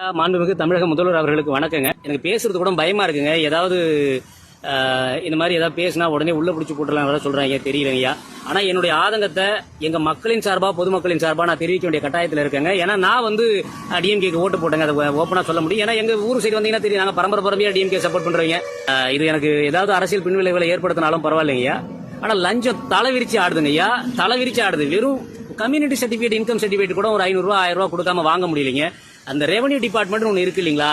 மாண்புமிகு தமிழக முதல்வர் அவர்களுக்கு வணக்கங்க. எனக்கு பேசுறது கூட பயமா இருக்குங்க. ஏதாவது இந்த மாதிரி ஏதாவது பேசினா உடனே உள்ள பிடிச்சி போட்டுலாம் சொல்றாங்க. தெரியலங்கய்யா. ஆனா என்னுடைய ஆதங்கத்தை எங்க மக்களின் சார்பா பொதுமக்களின் சார்பா நான் தெரிவிக்க வேண்டிய கட்டாயத்தில் இருக்கேங்க. ஏன்னா நான் வந்து டிஎம்கேக்கு ஓட்டு போட்டேங்க. அதை ஓப்பனா சொல்ல முடியும். ஏன்னா எங்க ஊர் சைடு வந்தீங்கன்னா தெரியும். நாங்க பரம்பரை பரம்பரையா டிஎம்கே சப்போர்ட் பண்றவங்க. இது எனக்கு ஏதாவது அரசியல் பின்விளைவுகளை ஏற்படுத்தினாலும் பரவாயில்லைங்கய்யா. ஆனா லஞ்சம் தலை விரிச்சு ஆடுதுங்க ஐயா தலை விரிச்சு ஆடுது. வெறும் கம்யூனிட்டி சர்டிஃபிகேட் இன்கம் சர்டிஃபிகேட் கூட ஒரு ஐநூறுரூவா ஆயிரம் ரூபா கொடுக்காம வாங்க முடியலைங்க. அந்த ரெவன்யூ டிபார்ட்மெண்ட் ஒன்று இருக்கு இல்லைங்களா?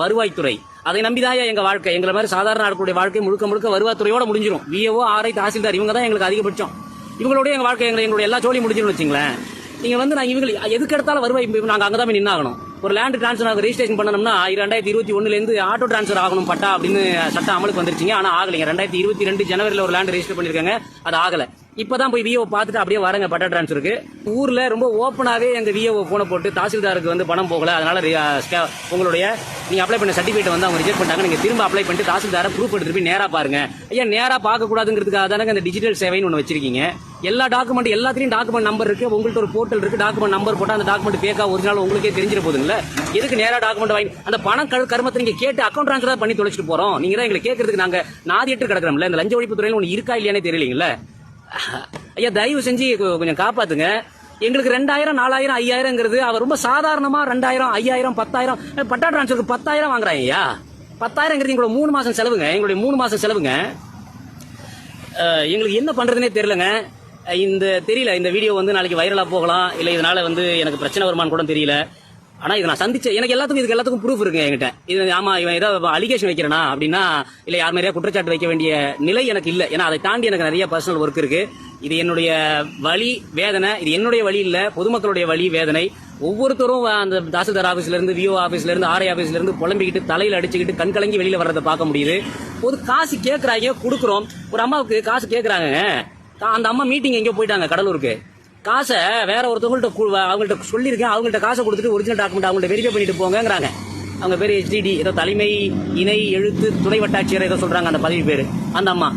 வருவாய்த்துறை. அதை நம்பிதான் எங்க வாழ்க்கை? எங்களை மாதிரி சாதாரண ஆட்களுடைய வாழ்க்கை முழுக்க முழுக்க வருவாய்த்துறையோட முடிஞ்சிடும் விஏஓ ஆர்ஐ தாசில்தார் இவங்க தான் எங்களுக்கு அதிகபட்சம். இவங்களோட எங்க வாழ்க்கை எங்களை எங்களுடைய எல்லா ஜோலியும் முடிஞ்சிடும் வச்சுங்களேன். நீங்க வந்து நான் இவங்க எதுக்கு எடுத்தாலும் வருவாய் நாங்கள் அங்கே தான் போய் நின்னாகணும். ஒரு லேண்ட் டிரான்ஸ்ஃபர் ஆகும் ரெஜிஸ்ட்ரேஷன் பண்ணணும்னா ரெண்டாயிரத்தி இருபத்தி ஒன்றுலேருந்து ஆட்டோ டிரான்ஸ்ஃபர் ஆகணும் பட்டா அப்படின்னு சட்டம் அமலுக்கு வந்துருச்சுங்க. ஆனால் ஆகலைங்க. ரெண்டாயிரத்தி இருபத்தி ரெண்டு ஜனவரியில் ஒரு லேண்ட் ரெஜிஸ்டர் பண்ணியிருக்காங்க அது ஆகலை. இப்போதான் போய் விஓ பார்த்துட்டு அப்படியே வரங்க பட்டா டிரான்ஸ்ஃபருக்கு ஊரில் ரொம்ப ஓப்பனாகவே எங்கள் விஓ ஃபோனை போட்டு தாசில்தாருக்கு வந்து பணம் போகல. அதனால் உங்களுடைய நீங்கள் அப்ளை பண்ண சர்டிஃபிகேட் வந்து அவங்க ரிஜெக்ட் பண்ணிட்டாங்க. நீங்கள் திரும்ப அப்ளை பண்ணிட்டு தாசில்தாரை ப்ரூஃப் எடுத்துட்டு போய் நேராக பாருங்க. ஐயா நேராக பார்க்கக்கூடாதுங்கிறதுக்காக தானே இந்த டிஜிட்டல் சேவைன்னு ஒன்று வச்சிருக்கீங்க. எல்லா டாக்குமெண்ட் எல்லாத்துலேயும் டாக்குமெண்ட் நம்பர் இருக்குது உங்கள்கிட்ட ஒரு போர்ட்டல் இருக்குது டாக்குமெண்ட் நம்பர் போட்டால் அந்த டாக்குமெண்ட் பேக்கா ஒரிஜினல் உங்களுக்கே தெரிஞ்சிட போதுங்களா எதுக்கு நேராக டாக்குமெண்ட் வாங்கி அந்த பணம் கரு கருமத்தை நீங்கள் கேட்டு அக்கௌண்ட் ட்ரான்ஸ்ஃபர் பண்ணி தொலைச்சிட்டு போகிறோம் நீங்கள் தான் எங்களை கேட்கறதுக்கு நாங்கள் நாதிட்டு கிடக்குறோம்ல இந்த லஞ்ச ஒழிப்பு துறையில் ஒன்று இருக்கா இல்லையானே தெரியலீங்களா. ஐயா தயவு செஞ்சு கொ- கொஞ்சம் காப்பாத்துங்க. எங்களுக்கு ரெண்டாயிரம் நாலாயிரம் ஐயாயிரங்கிறது அவர் ரொம்ப சாதாரணமா ரெண்டாயிரம் ஐயாயிரம் பத்தாயிரம் பட்டா டிரான்ஸ்ஃபருக்கு பத்தாயிரம் வாங்குறாங்க ஐயா. பத்தாயிரங்கிறது எங்களோட மூணு மாசம் செலவுங்க. எங்களுடைய மூணு மாசம் செலவுங்க. எங்களுக்கு என்ன பண்றதுனே தெரியலங்க. இந்த தெரியல இந்த வீடியோ வந்து நாளைக்கு வைரலா போகலாம். இல்லை இதனால வந்து எனக்கு பிரச்சனை வருமான்னு கூட தெரியல. ஆனா இதை நான் சந்திச்ச எனக்கு எல்லாத்துக்கும் இதுக்கு எல்லாத்துக்கும் ப்ரூஃப் இருக்கு என்கிட்ட. இது ஆமா இவன் ஏதாவது அலிகேஷன் வைக்கிறனா அப்படின்னா இல்ல யார் மாதிரியா குற்றச்சாட்டு வைக்க வேண்டிய நிலை எனக்கு இல்லை. ஏன்னா அதை தாண்டி எனக்கு நிறைய பர்சனல் ஒர்க் இருக்கு. இது என்னுடைய வழி வேதனை. இது என்னுடைய வழி இல்ல பொதுமக்களுடைய வழி வேதனை. ஒவ்வொருத்தரும் அந்த தாசில்தார் ஆஃபீஸ்லேருந்து விஓ ஆஃபீஸ்லேருந்து ஆர்ஐ ஆஃபீஸ்லேருந்து புலம்பிக்கிட்டு தலையில அடிச்சுக்கிட்டு கண் கலங்கி வெளியில வர்றதை பார்க்க முடியுது. ஒரு காசு கேக்குறாங்க கொடுக்குறோம். ஒரு அம்மாவுக்கு காசு கேட்குறாங்க அந்த அம்மா மீட்டிங் எங்கேயோ போயிட்டாங்க கடலூருக்கு. காசை வேற ஒருத்தவங்கள்ட்ட அவங்கள்ட்ட சொல்லியிருக்கேன். அவங்கள்ட்ட காசை கொடுத்துட்டு ஒரிஜினல் டாக்குமெண்ட் அவங்கள்ட்ட வெரிஃபை பண்ணிட்டு போங்கிறாங்க அவங்க பேர் ஹெச்டிடி ஏதோ தலைமை இணை எழுத்து துணை வட்டாட்சியர் ஏதோ சொல்கிறாங்க அந்த பதவி பேர். அந்த அம்மா.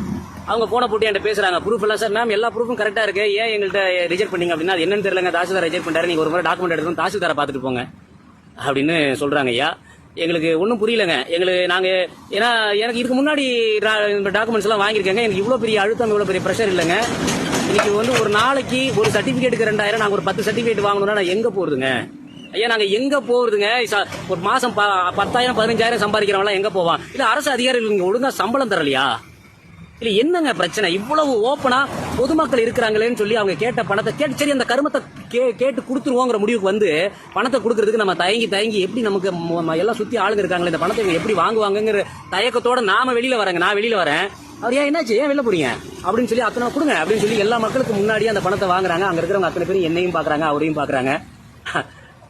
அவங்க போன போட்டு என்கிட்ட பேசுறாங்க. ப்ரூஃப் எல்லாம் சார் மேம் எல்லா ப்ரூஃபும் கரெக்டாக இருக்கு. ஏன் எங்கள்கிட்ட ரிஜெக்ட் பண்ணீங்க? அப்படின்னா அது என்னன்னு தெரியலங்க. தாசில்தார் ரிஜெக்ட் பண்ணிட்டாரு. நீங்கள் ஒரு முறை டாக்குமெண்ட் எடுத்து தாசில்தாரை பார்த்துட்டு போங்க அப்படின்னு சொல்கிறாங்க ஐயா. எங்களுக்கு ஒன்றும் புரியலங்க. எங்களுக்கு நாங்கள் ஏன்னா எனக்கு இதுக்கு முன்னாடி டாக்குமெண்ட்ஸ் எல்லாம் வாங்கியிருக்கேங்க. எனக்கு இவ்வளோ பெரிய அழுத்தம் இவ்வளோ பெரிய ப்ரெஷர் இல்லைங்க. இன்னைக்கு வந்து ஒரு நாளைக்கு ஒரு சர்டிபிகேட்டுக்கு ரெண்டாயிரம் நாங்க ஒரு பத்து சர்டிபிகேட் வாங்கணும்னா நான் எங்க போறதுங்க? ஐயா நாங்க எங்க போறதுங்க? ஒரு மாசம் ப- பத்தாயிரம் பதினஞ்சாயிரம் சம்பாதிக்கிறவங்களாம் எங்க போவான்? இல்ல அரசு அதிகாரிகள் இங்க ஒழுங்கா சம்பளம் தரலையா? இல்ல என்னங்க பிரச்சனை? இவ்வளவு ஓப்பனா பொதுமக்கள் இருக்கிறாங்களேன்னு சொல்லி அவங்க கேட்ட பணத்தை கேட்டு சரி அந்த கருமத்தை கே- கேட்டு கொடுத்துருவோங்கிற முடிவுக்கு வந்து பணத்தை கொடுக்கறதுக்கு நம்ம தயங்கி தயங்கி எப்படி நமக்கு எல்லாம் சுத்தி ஆளுங்க இருக்காங்களே இந்த பணத்தை எப்படி வாங்குவாங்கங்கிற தயக்கத்தோட நாம வெளியில வரேங்க. நான் வெளியில வரேன். அவர் ஏன் என்னாச்சு? ஏன் வெளில போறீங்க? அப்படின்னு சொல்லி அத்தனை கொடுங்க. அப்படின்னு சொல்லி எல்லா மக்களுக்கு முன்னாடியே அந்த பணத்தை வாங்குறாங்க. அங்க இருக்கிறவங்க அத்தனை பேரும் என்னையும் பாக்குறாங்க அவரையும் பாக்குறாங்க.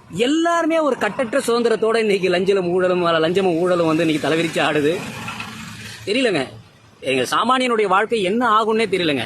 எல்லாருமே ஒரு கட்டற்ற சுதந்திரத்தோட இன்னைக்கு லஞ்சலும் ஊழலும் லஞ்சமும் ஊழலும் வந்து இன்னைக்கு தலைவிரிச்சு ஆடுது. தெரியலங்க. எங்க சாமானியனுடைய வாழ்க்கை என்ன ஆகும்னே தெரியலங்க.